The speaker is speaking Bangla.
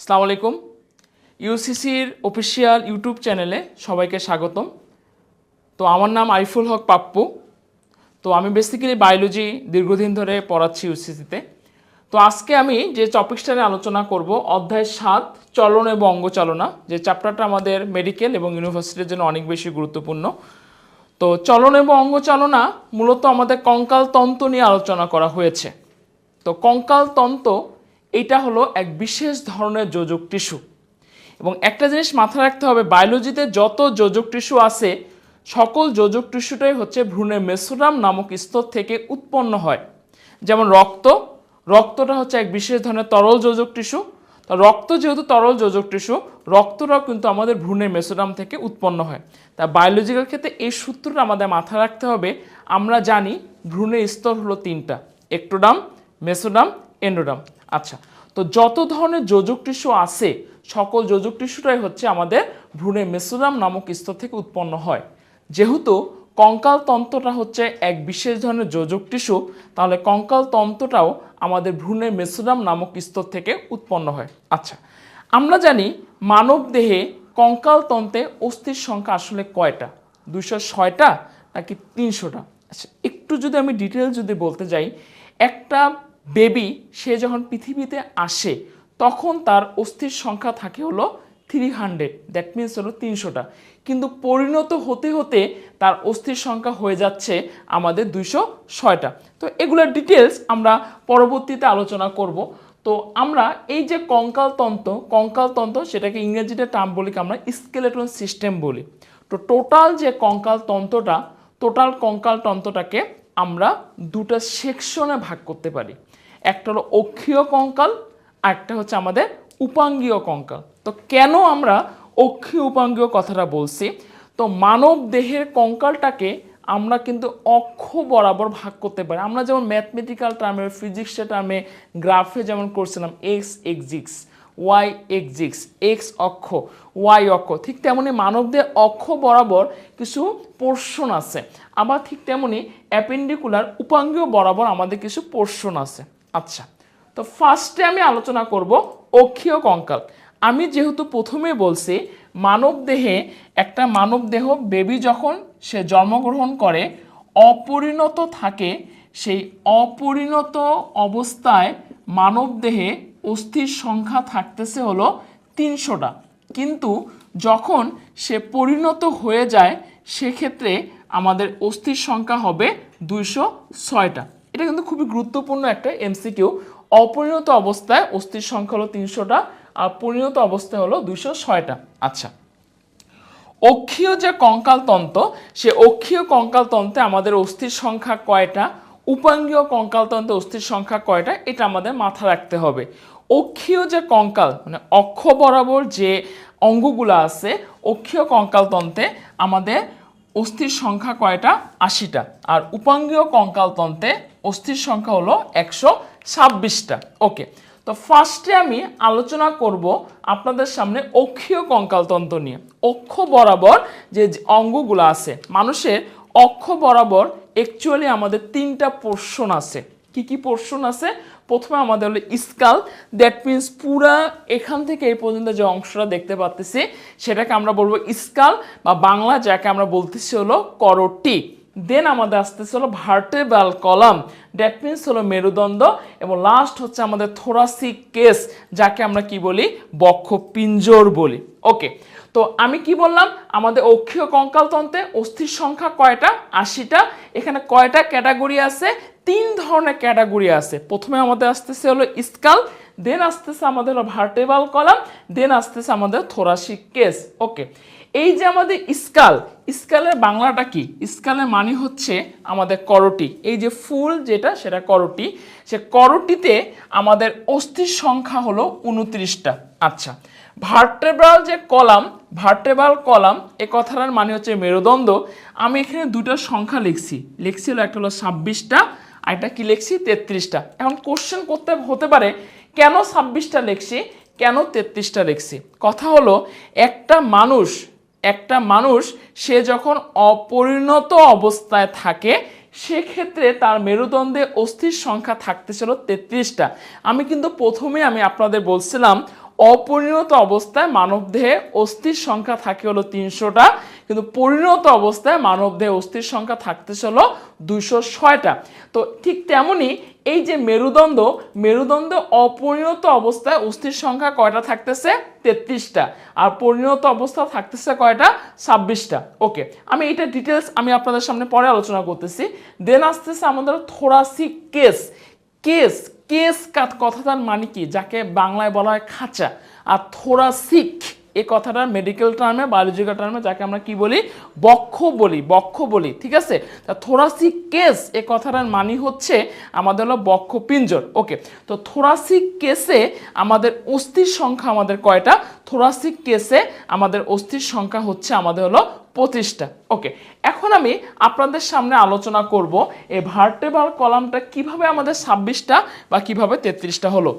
আসসালামু আলাইকুম। ইউসিসির অফিসিয়াল ইউটিউব চ্যানেলে সবাইকে স্বাগতম। তো আমার নাম আইফুল হক পাপ্পু। তো আমি বেসিক্যালি বায়োলজি দীর্ঘদিন ধরে পড়াচ্ছি ইউসিসিতে তো আজকে আমি যে টপিকসটা নিয়ে আলোচনা করব, অধ্যায় সাত, চলন এবং অঙ্গচালনা, যে চ্যাপ্টারটা আমাদের মেডিকেল এবং ইউনিভার্সিটির জন্য অনেক বেশি গুরুত্বপূর্ণ। তো চলন এবং অঙ্গচালনা মূলত আমাদের কঙ্কাল তন্ত্র নিয়ে আলোচনা করা হয়েছে। তো কঙ্কাল তন্ত্র এটা হলো এক বিশেষ ধরনের যোজক টিস্যু। এবং একটা জিনিস মাথায় রাখতে হবে, বায়োলজিতে যত যোজক টিস্যু আছে, সকল যোজক টিস্যুটাই হচ্ছে ভ্রূণের মেসোরাম নামক স্তর থেকে উৎপন্ন হয়। যেমন রক্ত, রক্তটা হচ্ছে এক বিশেষ ধরনের তরল যোজক টিস্যু। তো রক্ত যেহেতু তরল যোজক টিস্যু, রক্তটাও কিন্তু আমাদের ভ্রূণের মেসোরাম থেকে উৎপন্ন হয়। তা বায়োলজিক্যাল ক্ষেত্রে এই সূত্রটা আমাদের মাথায় রাখতে হবে, আমরা জানি ভ্রূণের স্তর হলো তিনটা, একটোডাম মেসোডাম এন্ডোডাম। আচ্ছা তো যত ধরনের যোজক টিস্যু আছে, সকল যোজক টিস্যুটাই হচ্ছে আমাদের ভ্রূণের মেসোডাম নামক স্তর থেকে উৎপন্ন হয়। যেহেতু কঙ্কাল তন্ত্রটা হচ্ছে এক বিশেষ ধরনের যোজক টিস্যু, তাহলে কঙ্কাল তন্ত্রটাও আমাদের ভ্রূণের মেসোডাম নামক স্তর থেকে উৎপন্ন হয়। আচ্ছা আমরা জানি মানব দেহে কঙ্কাল তন্ত্রে অস্থির সংখ্যা আসলে কয়টা? দুশো ছয়টা নাকি তিনশোটা? আচ্ছা একটু যদি আমি ডিটেল যদি বলতে যাই, একটা বেবি, সে যখন পৃথিবীতে আসে, তখন তার অস্থির সংখ্যা থাকে হলো থ্রি হান্ড্রেড দ্যাট মিনস হলো তিনশোটা। কিন্তু পরিণত হতে হতে তার অস্থির সংখ্যা হয়ে যাচ্ছে আমাদের দুইশো ছয়টা। তো এগুলোর ডিটেলস আমরা পরবর্তীতে আলোচনা করব। তো আমরা এই যে কঙ্কালতন্ত্র কঙ্কালতন্ত্র সেটাকে ইংরেজিতে টার্ম বলি আমরা স্কেলেটন সিস্টেম বলি। তো টোটাল যে কঙ্কালতন্ত্রটা টোটাল কঙ্কালতন্ত্রটাকে আমরা দুটো সেকশনে ভাগ করতে পারি। একটা হলো অক্ষীয় কঙ্কাল, আর একটা হচ্ছে আমাদের উপাঙ্গীয় কঙ্কাল। তো কেন আমরা অক্ষীয় উপাঙ্গীয় কথাটা বলছি? তো মানব দেহের কঙ্কালটাকে আমরা কিন্তু অক্ষ বরাবর ভাগ করতে পারি। আমরা যেমন ম্যাথমেটিক্যাল টার্মে ফিজিক্সের টার্মে গ্রাফে যেমন করছিলাম X axis Y axis X অক্ষ ওয়াই অক্ষ, ঠিক তেমনি মানবদের অক্ষ বরাবর কিছু পোর্শন আছে। আবার ঠিক তেমনি অ্যাপেন্ডিকুলার উপাঙ্গীয় বরাবর আমাদের কিছু পোর্শন আছে। আচ্ছা তো ফার্স্টে আমি আলোচনা করব অক্ষীয় কঙ্কাল। আমি যেহেতু প্রথমে বলছি, মানব দেহে, একটা মানব দেহ বেবি যখন সে জন্মগ্রহণ করে, অপরিণত থাকে, সেই অপরিণত অবস্থায় মানব দেহে অস্থির সংখ্যা থাকতেছে হলো তিনশোটা। কিন্তু যখন সে পরিণত হয়ে যায়, সেক্ষেত্রে আমাদের অস্থির সংখ্যা হবে দুইশো ছয়টা। এটা কিন্তু খুবই গুরুত্বপূর্ণ একটা এমসিকিউ অপরিণত অবস্থায় অস্থির সংখ্যা হলো তিনশোটা, আর পরিণত অবস্থায় হলো দুইশো ছয়টা। আচ্ছা। অক্ষীয় যে কঙ্কালতন্ত্র সে অক্ষীয় কঙ্কালতন্ত্রে আমাদের অস্থির সংখ্যা কয়টা? উপাঙ্গীয় কঙ্কালতন্ত্রে অস্থির সংখ্যা কয়টা? এটা আমাদের মাথা রাখতে হবে। অক্ষীয় যে কঙ্কাল মানে অক্ষ বরাবর যে অঙ্গগুলো আছে, অক্ষীয় কঙ্কালতন্ত্রে আমাদের অস্থির সংখ্যা কয়টা? আশিটা। আর উপাঙ্গীয় কঙ্কালতন্ত্রে অস্থির সংখ্যা হলো একশো ছাব্বিশটা। ওকে তো ফার্স্টে আমি আলোচনা করব আপনাদের সামনে অক্ষীয় কঙ্কালতন্ত্র নিয়ে। অক্ষ বরাবর যে অঙ্গগুলো আছে, মানুষের অক্ষ বরাবর অ্যাকচুয়ালি আমাদের তিনটা পোর্শন আছে। কি কি পোর্শন আছে? প্রথমে আমাদের হলো স্কাল দ্যাট মিন্স পুরা এখান থেকে এই পর্যন্ত যে অংশটা দেখতে পাচ্তেছি সেটাকে আমরা বলব স্কাল, বা বাংলা যাকে আমরা বলতেছি হলো করটি। দেন আমাদের আসতেছে হলো ভার্টেবাল কলাম দ্যাট মিন্স হলো মেরুদণ্ড এবং লাস্ট হচ্ছে আমাদের থোরাসিক কেস যাকে আমরা কি বলি? বক্ষ পিঞ্জর বলি। ওকে তো আমি কি বললাম? আমাদের অক্ষীয় কঙ্কালতন্ত্রে অস্থির সংখ্যা কয়টা? আশিটা। এখানে কয়টা ক্যাটাগরি আছে? তিন ধরনের ক্যাটাগরি আছে। প্রথমে আমাদের আসতেছে হলো স্কাল দেন আসতেছে আমাদের ভার্টেবাল কলাম দেন আসতেছে আমাদের থোরাসিক কেস ওকে এই যে আমাদের স্কাল স্কালের বাংলাটা কি? স্কালের মানে হচ্ছে আমাদের করটি। এই যে ফুল যেটা, সেটা করটি। সে করটিতে আমাদের অস্থির সংখ্যা হলো উনত্রিশটা। আচ্ছা ভার্টেব্রাল যে কলাম ভার্টেব্রাল কলাম এ কথাটার মানে হচ্ছে মেরুদণ্ড। আমি এখানে দুটো সংখ্যা লিখছি। লিখছি হলো, একটা হলো ছাব্বিশটা, আর একটা কি লিখছি? তেত্রিশটা। এখন কোশ্চেন করতে, হতে পারে কেন ছাব্বিশটা লিখছি? কেন তেত্রিশটা লিখছি? কথা হলো, একটা মানুষ একটা মানুষ, সে যখন অপরিণত অবস্থায় থাকে, সেক্ষেত্রে তার মেরুদণ্ডে অস্থির সংখ্যা থাকতে ছিল তেত্রিশটা। আমি কিন্তু প্রথমে আমি আপনাদের বলছিলাম অপরিণত অবস্থায় মানবদেহে অস্থির সংখ্যা থাকে হলো তিনশোটা, কিন্তু পরিণত অবস্থায় মানবদেহে অস্থির সংখ্যা থাকতেছে হলো দুইশো ছয়টা। তো ঠিক তেমনই এই যে মেরুদণ্ড মেরুদণ্ড অপরিণত অবস্থায় অস্থির সংখ্যা কয়টা থাকতেছে? তেত্রিশটা। আর পরিণত অবস্থা থাকতেছে কয়টা? ছাব্বিশটা। ওকে, আমি এটা ডিটেলস আমি আপনাদের সামনে পরে আলোচনা করতেছি। দেন আসতেছে আমাদের থোরাসিক কেস কেস কেস কাত কথাটার মানে কি? যাকে বাংলায় বলা হয় খাঁচা। আর থোরাসিক এই কথাটার মেডিকেল টার্মে বায়োলজিক্যাল টার্মে যাকে আমরা কি বলি? বক্ষ বলি বক্ষ বলি, ঠিক আছে? তা থোরাসিক কেস এ কথাটার মানে হচ্ছে আমাদের হলো বক্ষ পিঞ্জর। ওকে, তো থোরাসিক কেসে আমাদের অস্থির সংখ্যা আমাদের কয়টা? থোরাসিক কেসে আমাদের অস্থির সংখ্যা হচ্ছে আমাদের হলো পঁচিশটা ওকে, এখন আমি আপনাদের সামনে আলোচনা করব এই ভার্টেবাল কলামটা কীভাবে আমাদের ছাব্বিশটা বা কীভাবে তেত্রিশটা হলো।